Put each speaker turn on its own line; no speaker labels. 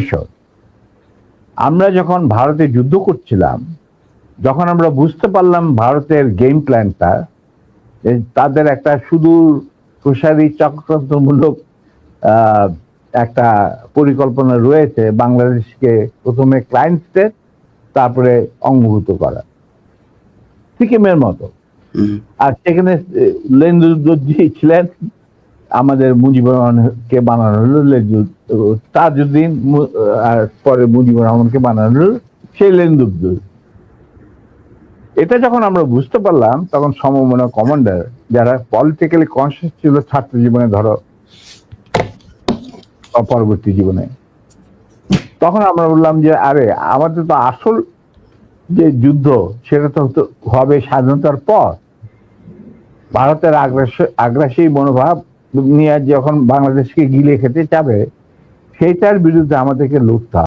ভবিষ্যৎ। আমরা যখন ভারতে যুদ্ধ করছিলাম যখন আমরা বুঝতে পারলাম ভারতের গেম প্ল্যানটা তাদের একটা সুদূর প্রসারী চক্রান্তমূলক একটা পরিকল্পনা রয়েছে বাংলাদেশকে প্রথমে ক্লায়েন্ট স্টেট তারপরে অঙ্গভূত করা। সিকিমের মতো। আর সেখানে লেন্দুদ্দি ছিলেন আমাদের মুজিবুর রহমানকে বানানো হলো মু- আর পরে মুজিবুর রহমানকে বানানো হলো সেই লেন্দুদ্দুর এটা যখন আমরা বুঝতে পারলাম, তখন সমমনা কমান্ডার যারা পলিটিক্যালি কনসিয়াস ছিল, ছাত্র জীবনে ধরো পরবর্তী জীবনে, তখন আমরা বললাম যে, আরে, আমাদের তো আসল যে যুদ্ধ, সেটা তো হবে স্বাধীনতার পর। ভারতের আগ্রাসী আগ্রাসী মনোভাব নিয়ে যখন বাংলাদেশকে গিলে খেতে চাবে সেটার বিরুদ্ধে আমাদেরকে লড়তে হবে।